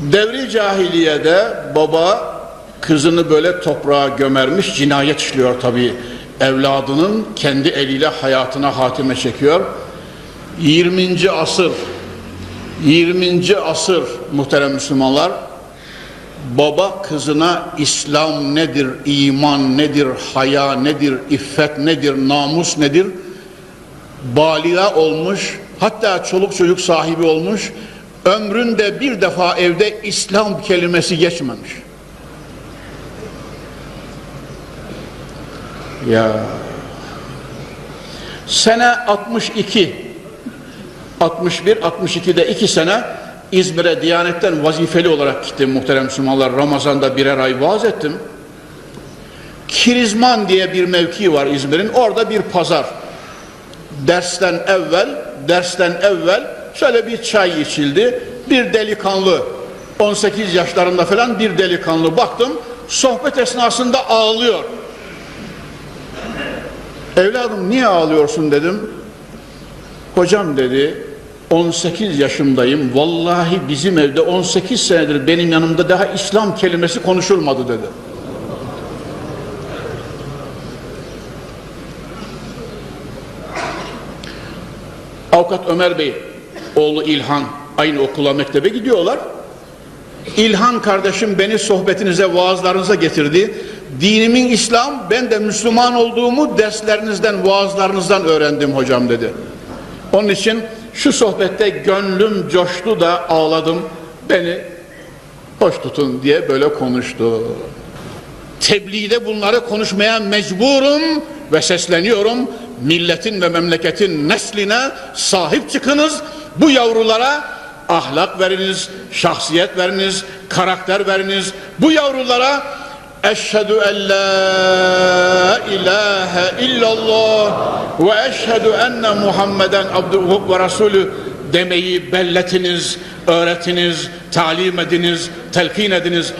Devri cahiliyede baba kızını böyle toprağa gömermiş, cinayet işliyor tabii. Evladının kendi eliyle hayatına hatime çekiyor. 20. asır 20. asır muhterem Müslümanlar baba kızına İslam nedir, iman nedir, haya nedir, iffet nedir, namus nedir baliga olmuş hatta çoluk çocuk sahibi olmuş ömründe bir defa evde İslam kelimesi geçmemiş. Ya sene 62 61 62'de iki sene İzmir'e Diyanet'ten vazifeli olarak gittim muhterem Müslümanlar. Ramazan'da birer ay vaaz ettim. Kirizman diye bir mevki var İzmir'in. Orada bir pazar. Dersten evvel, dersten evvel şöyle bir çay içildi. Bir delikanlı, 18 yaşlarında falan bir delikanlı baktım. Sohbet esnasında ağlıyor. Evladım niye ağlıyorsun dedim. Hocam dedi 18 yaşındayım. Vallahi bizim evde 18 senedir benim yanımda daha İslam kelimesi konuşulmadı dedi. Avukat Ömer Bey, oğlu İlhan aynı okula mektebe gidiyorlar. İlhan kardeşim beni sohbetinize, vaazlarınıza getirdi. Dinimin İslam, ben de Müslüman olduğumu derslerinizden, vaazlarınızdan öğrendim hocam dedi. Onun için şu sohbette gönlüm coştu da ağladım. Beni hoş tutun diye böyle konuştu. Tebliğde bunları konuşmaya mecburum ve sesleniyorum. Milletin ve memleketin nesline sahip çıkınız. Bu yavrulara ahlak veriniz, şahsiyet veriniz, karakter veriniz. Bu yavrulara Eşhedü en la ilahe illallah ve eşhedü enne Muhammeden abduhu ve rasulü demeyi belletiniz, öğretiniz, talim ediniz, telkin ediniz.